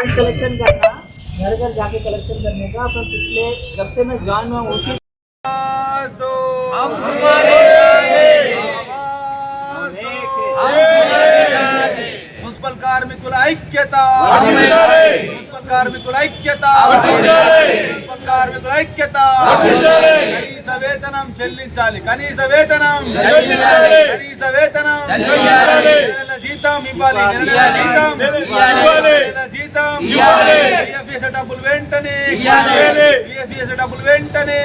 Hand collection करना घर घर जाके कलेक्शन करने का अपन पिछले जब से मैं ज्वाइन हुआ उसी आवाज़ हम तुम्हारे కార్మికుల ఐక్యత. మున్సిపల్ కార్మికుల ఐక్యత. మున్సిపల్ కార్మికుల ఐక్యత. కనీస వేతనం చెల్లించాలి. కనీస వేతనం. చెల్లించాలి. కనీస వేతనం. జీతం ఇవ్వాలి. జీతం. జీతం. డబ్బులు వెంటనే. డబ్బులు వెంటనే.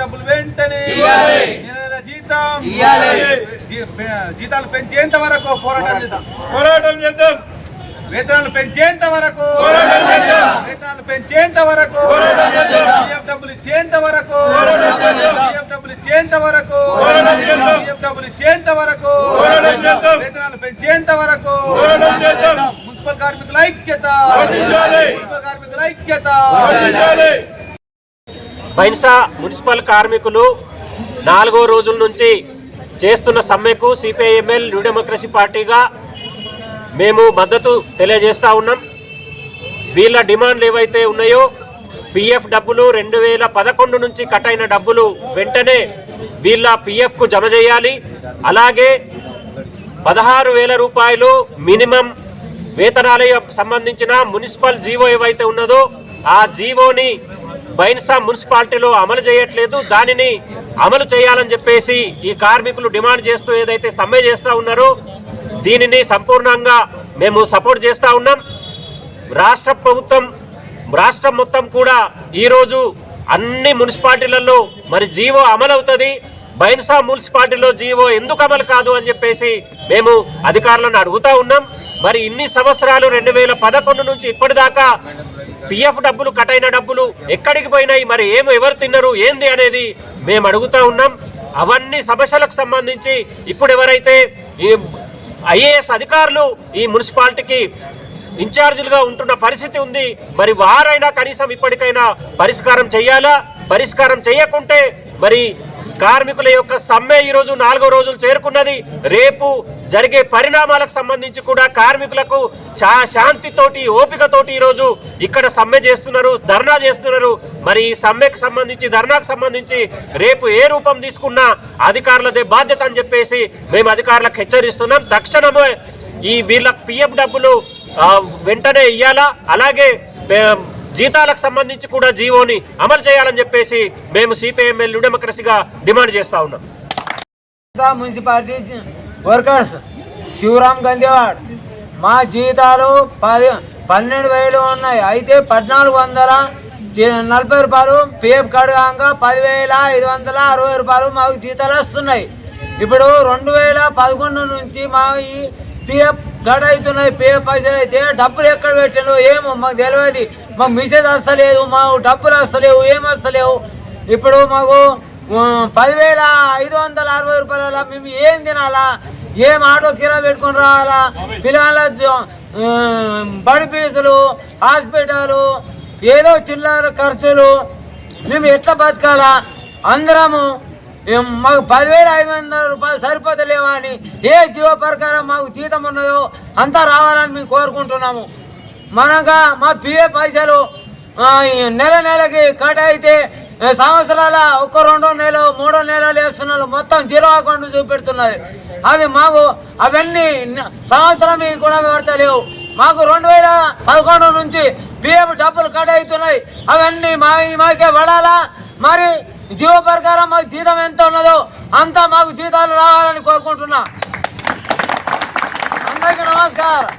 డబ్బులు వెంటనే. జీతం. జీతాలు పెంచేంత వరకు పోరాటం చేద్దాం పోరాటం చేద్దాం వేతనాలు పెంచేంత వరకు పోరాటం చేద్దాం. వేతనాలు పెంచేంత వరకు పోరాటం చేద్దాం. PF డబ్బులు ఇచ్చేంత వరకు పోరాటం చేద్దాం. PF డబ్బులు ఇచ్చేంత వరకు పోరాటం చేద్దాం. డబ్బులు ఇచ్చేంత వరకు పోరాటం చేద్దాం. వేతనాలు పెంచేంత వరకు పోరాటం చేద్దాం. మున్సిపల్ కార్మికుల ఐక్యత. మున్సిపల్ కార్మికుల ఐక్యత. బైన్సా మున్సిపల్ కార్మికులు నాలుగో రోజుల నుంచి చేస్తున్న సమ్మెకు సిపిఐఎంఎల్ న్యూ డెమోక్రసీ పార్టీగా మేము మద్దతు తెలియజేస్తూ ఉన్నాం. వీళ్ళ డిమాండ్లు ఏవైతే ఉన్నాయో పిఎఫ్ డబ్బులు రెండు వేల పదకొండు నుంచి కట్ అయిన డబ్బులు వెంటనే వీళ్ళ పిఎఫ్కు జమ చేయాలి. అలాగే పదహారు వేల రూపాయలు మినిమం వేతనాలకు సంబంధించిన మున్సిపల్ జీవో ఏవైతే ఉన్నదో ఆ జీవోని బైన్సా మున్సిపాలిటీలో అమలు చేయట్లేదు. దానిని అమలు చేయాలని చెప్పేసి ఈ కార్మికులు డిమాండ్ చేస్తూ ఏదైతే సమ్మె చేస్తూ ఉన్నారో దీనిని సంపూర్ణంగా మేము సపోర్ట్ చేస్తూ ఉన్నాం. రాష్ట్ర ప్రభుత్వం రాష్ట్రం మొత్తం కూడా ఈరోజు అన్ని మున్సిపాలిటీలలో మరి జీవో అమలవుతుంది. బైన్సా మున్సిపాలిటీలో జీవో ఎందుకు అమలు కాదు అని చెప్పేసి మేము అధికారులను అడుగుతా ఉన్నాం. మరి ఇన్ని సంవత్సరాలు రెండు వేల పదకొండు నుంచి ఇప్పటిదాకా పిఎఫ్ డబ్బులు కట్ అయిన డబ్బులు ఎక్కడికి పోయినాయి? మరి ఏమి ఎవరు తిన్నారు? ఏంది అనేది మేము అడుగుతా ఉన్నాం. అవన్నీ సమస్యలకు సంబంధించి ఇప్పుడు ఎవరైతే ఈ ఐఏఎస్ అధికారులు ఈ మున్సిపాలిటీకి ఇన్ఛార్జీలుగా ఉంటున్న పరిస్థితి ఉంది మరి వారైనా కనీసం ఇప్పటికైనా పరిష్కారం చేయాలా? పరిష్కారం చేయకుంటే మరి కార్మికుల యొక్క సమ్మె ఈరోజు నాలుగో రోజులు చేరుకున్నది. రేపు జరిగే పరిణామాలకు సంబంధించి కూడా కార్మికులకు చా శాంతితోటి ఓపికతోటి ఈరోజు ఇక్కడ సమ్మె చేస్తున్నారు ధర్నా చేస్తున్నారు. మరి ఈ సమ్మెకు సంబంధించి ధర్నాకు సంబంధించి రేపు ఏ రూపం తీసుకున్నా అధికారులదే బాధ్యత అని చెప్పేసి మేము అధికారులకు హెచ్చరిస్తున్నాం. తక్షణమే ఈ వీళ్ళకి పిఎఫ్ డబ్బులు వెంటనే ఇయ్యాలా? అలాగే జీతాలకు సంబంధించి కూడా జీవోని అమలు చేయాలని చెప్పేసి మేము సిపిఎంఎల్ డెమోక్రసీగా డిమాండ్ చేస్తా ఉన్నాం. మున్సిపాలిటీ వర్కర్స్ శివరామ్ గందేవాడ్ మా జీతాలు పది పన్నెండు వేలు ఉన్నాయి. అయితే పద్నాలుగు వందల నలభై రూపాయలు పిఎఫ్ కార్డు కాక పదివేల ఐదు వందల అరవై రూపాయలు మాకు జీతాలు వస్తున్నాయి. ఇప్పుడు రెండు వేల పదకొండు నుంచి మా ఈ పిఎఫ్ కట్ అవుతున్నాయి. పిఎఫ్ పైసలు అయితే డబ్బులు ఎక్కడ పెట్టాను ఏమో మాకు తెలియదు. మాకు మెసేజ్ వస్తలేదు మాకు డబ్బులు వస్తలేవు ఏం వస్తలేవు. ఇప్పుడు మాకు పదివేల ఐదు వందల అరవై రూపాయల మేము ఏం తినాలా? ఏం ఆటో కిరా పెట్టుకొని రావాలా? పిల్లల బడి ఫీజులు హాస్పిటల్ ఏదో చిల్లర ఖర్చులు. మేము ఎట్లా బతకాలా? అందరము మాకు పదివేల ఐదు వందల రూపాయలు సరిపోతలేవా అని ఏ జీవ ప్రకారం మాకు జీతం ఉన్నదో అంతా రావాలని మేము కోరుకుంటున్నాము. మనగా మా బిఏ పైసలు నెల నెలకి కట్ అయితే సంవత్సరాల ఒక రెండో నెల మూడో నెలలు వేస్తున్నారు మొత్తం జీరో అకౌంట్ చూపెడుతున్నది. అది మాకు అవన్నీ సంవత్సరం కూడా పెడతలేవు మాకు రెండు వేల పదకొండు నుంచి పిఎఫ్ డబ్బులు కట్ అవుతున్నాయి అవన్నీ మా మాకే పడాలా? మరి జీవ ప్రకారం మాకు జీతం ఎంత ఉన్నదో అంతా మాకు జీతాలు రావాలని కోరుకుంటున్నా. అందరికీ నమస్కారం.